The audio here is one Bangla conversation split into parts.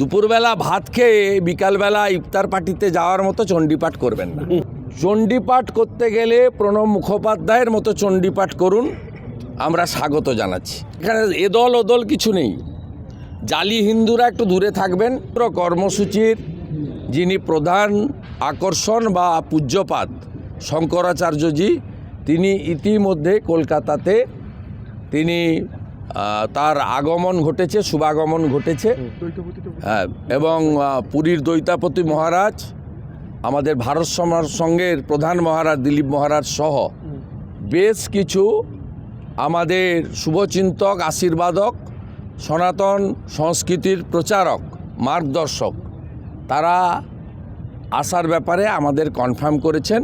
দুপুরবেলা ভাত খেয়ে বিকালবেলা ইফতার পার্টিতে যাওয়ার মতো চণ্ডীপাঠ করবেন না। চণ্ডীপাঠ করতে গেলে প্রণব মুখোপাধ্যায়ের মতো চণ্ডীপাঠ করুন। আমরা স্বাগত জানাচ্ছি। এখানে এদল ওদল কিছু নেই। জালি হিন্দুরা একটু দূরে থাকবেন। পুরো কর্মসূচির যিনি প্রধান আকর্ষণ বা পূজ্যপাত শঙ্করাচার্যজি, তিনি ইতিমধ্যে কলকাতাতে, তিনি তার আগমন ঘটেছে, শুভাগমন ঘটেছে। হ্যাঁ এবং পুরীর দৈতাপতি মহারাজ, আমাদের ভারত সমাজ সংঘের প্রধান মহারাজ দিলীপ মহারাজ সহ বেশ কিছু আমাদের শুভচিন্তক, আশীর্বাদক, সনাতন সংস্কৃতির প্রচারক, মার্গদর্শক, তারা আসার ব্যাপারে আমাদের কনফার্ম করেছেন।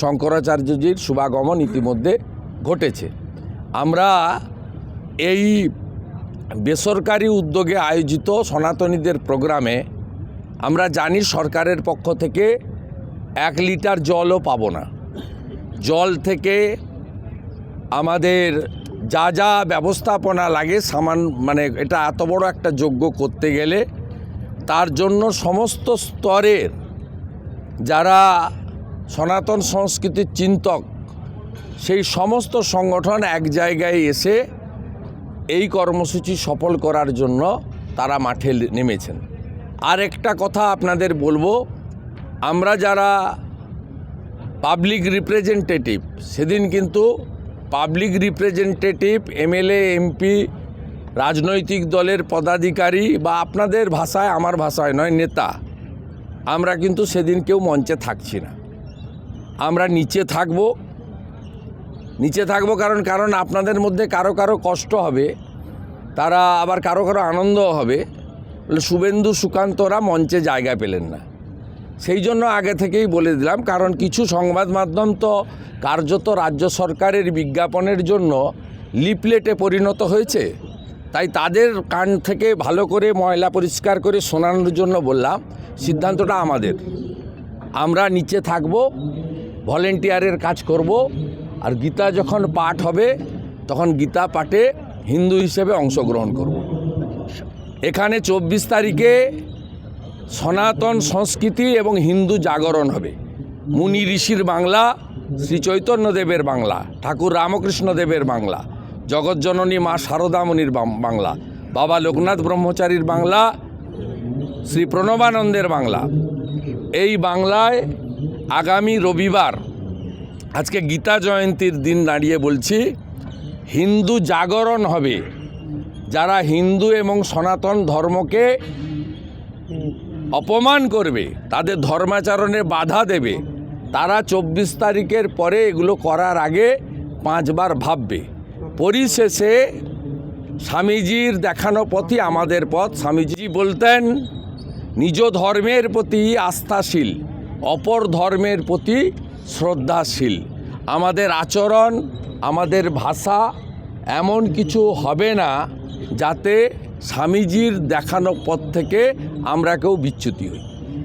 শঙ্করাচার্যজির শুভাগমন ইতিমধ্যে ঘটেছে। আমরা এই বেসরকারি উদ্যোগে আয়োজিত সনাতনীদের প্রোগ্রামে আমরা জানি সরকারের পক্ষ থেকে এক লিটার জলও পাবো না। জল থেকে আমাদের যা যা ব্যবস্থাপনা লাগে সামান মানে এটা এত বড় একটা যোগ্য করতে গেলে তার জন্য সমস্ত স্তরের যারা সনাতন সংস্কৃতির চিন্তক, সেই সমস্ত সংগঠন এক জায়গায় এসে এই কর্মসূচি সফল করার জন্য তারা মাঠে নেমেছেন। আর একটা কথা আপনাদের বলব, আমরা যারা পাবলিক রিপ্রেজেন্টেটিভ সেদিন কিন্তু পাবলিক রিপ্রেজেন্টেটিভ এমএলএ এমপি রাজনৈতিক দলের পদাধিকারী বা আপনাদের ভাষায় আমার ভাষায় নয়, নেতা, আমরা কিন্তু সেদিন কেউ মঞ্চে থাকছি না। আমরা নিচে থাকব নিচে থাকব কারণ কারণ আপনাদের মধ্যে কারও কারও কষ্ট হবে, তারা আবার কারও কারও আনন্দ হবে। শুভেন্দু সুকান্তরা মঞ্চে জায়গা পেলেন না। সেই জন্য আগে থেকেই বলে দিলাম, কারণ কিছু সংবাদ মাধ্যম তো কার্যত রাজ্য সরকারের বিজ্ঞাপনের জন্য লিপলেটে পরিণত হয়েছে। তাই তাদের কান থেকে ভালো করে ময়লা পরিষ্কার করে শোনানোর জন্য বললাম, সিদ্ধান্তটা আমাদের। আমরা নিচে থাকব, ভলেন্টিয়ারের কাজ করব আর গীতা যখন পাঠ হবে, তখন গীতা পাঠে হিন্দু হিসেবে অংশগ্রহণ করব। এখানে চব্বিশ তারিখে সনাতন সংস্কৃতি এবং হিন্দু জাগরণ হবে। মুনি ঋষির বাংলা, শ্রী চৈতন্যদেবের বাংলা, ঠাকুর রামকৃষ্ণ দেবের বাংলা জগৎজননী মা শারদামণির বাংলা, বাবা লোকনাথ ব্রহ্মচারীর বাংলা, শ্রী প্রণবানন্দের বাংলা। এই বাংলায় আগামী রবিবার আজকে গীতা জয়ন্তীর দিন দাঁড়িয়ে বলছি, হিন্দু জাগরণ হবে। যারা হিন্দু এবং সনাতন ধর্মকে অপমান করবে, তাদের ধর্মাচরণে বাধা দেবে, তারা চব্বিশ তারিখের পরে এগুলো করার আগে পাঁচবার ভাববে। পরিশেষে স্বামীজির দেখানো পথই আমাদের পথ। স্বামীজি বলতেন, নিজ ধর্মের প্রতি আস্থাশীল, অপর ধর্মের প্রতি শ্রদ্ধাশীল। আমাদের আচরণ আমাদের ভাষা এমন কিছু হবে না যাতে স্বামীজির দেখানো পথ থেকে আমরা কেউ বিচ্যুতি হই।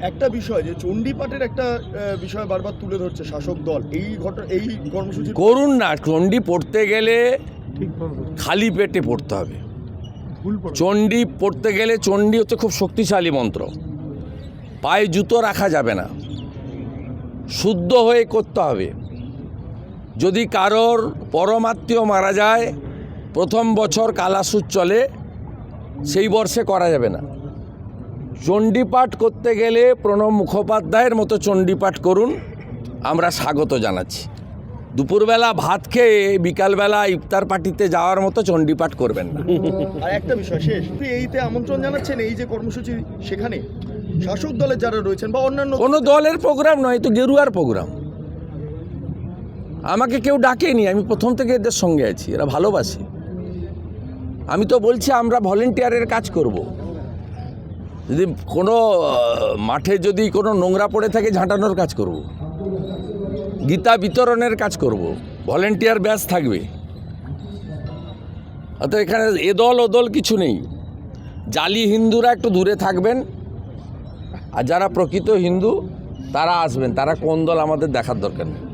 একটা বিষয় যে চণ্ডীপাঠের একটা বিষয় বারবার তুলে ধরছে শাসক দল। এই ঘটনা এই কর্মসূচি করুন না চণ্ডী পড়তে গেলে খালি পেটে পড়তে হবে। চণ্ডী পড়তে গেলে চণ্ডী হচ্ছে খুব শক্তিশালী মন্ত্র। পায়ে জুতো রাখা যাবে না। শুদ্ধ হয়ে করতে হবে। যদি কারোর পরমাত্মীয় মারা যায়, প্রথম বছর কালাসুর চলে, সেই বর্ষে করা যাবে না। চণ্ডীপাঠ করতে গেলে প্রণব মুখোপাধ্যায়ের মতো চণ্ডীপাঠ করুন, আমরা স্বাগত জানাচ্ছি। দুপুরবেলা ভাত খেয়ে বিকালবেলা ইফতার পার্টিতে যাওয়ার মতো চণ্ডীপাঠ করবেন না। আর একটা বিষয় শেষ এইতে আমন্ত্রণ জানাচ্ছেন এই যে কর্মসূচি সেখানে? শাসক দলের যারা রয়েছেন বা অন্যান্য কোনো দলের প্রোগ্রাম নয় তো গেরুয়ার প্রোগ্রাম আমাকে কেউ ডাকেনি, আমি প্রথম থেকে এদের সঙ্গে আছি, এরা ভালোবাসি আমি তো বলছি, আমরা ভলেন্টিয়ারের কাজ করব। যদি কোনো মাঠে যদি কোনো নোংরা পড়ে থাকে, ঝাঁটানোর কাজ করব। গীতা বিতরণের কাজ করব। ভলেন্টিয়ার ব্যাস থাকবে অত এখানে এদল ওদল কিছু নেই জালি হিন্দুরা একটু দূরে থাকবেন আর যারা প্রকৃত হিন্দু তারা আসবেন তারা কোন দল আমাদের দেখার দরকার নেই।